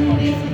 প্রচুর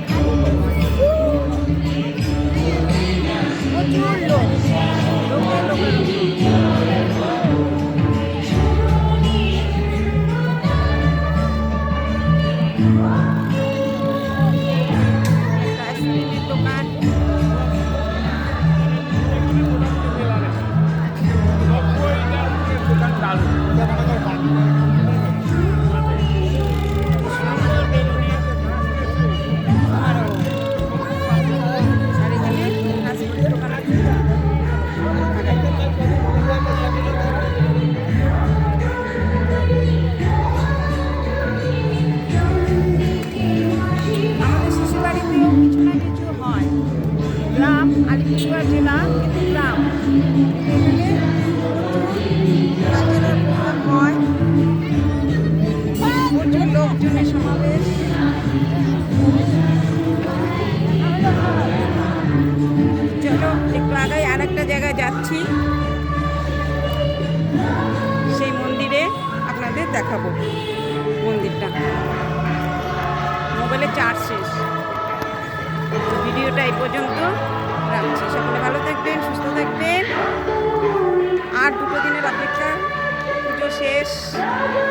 আলিপুরদুয়ার জেলা গ্রাম। এখানে হয় প্রচুর লোকজনের সমাবেশ। চলো, একটু আগাই আর একটা জায়গায় যাচ্ছি। সেই মন্দিরে আপনাদের দেখাবো মন্দিরটা। মোবাইলে চার্জ শেষ। ভিডিওটা এই পর্যন্ত। আর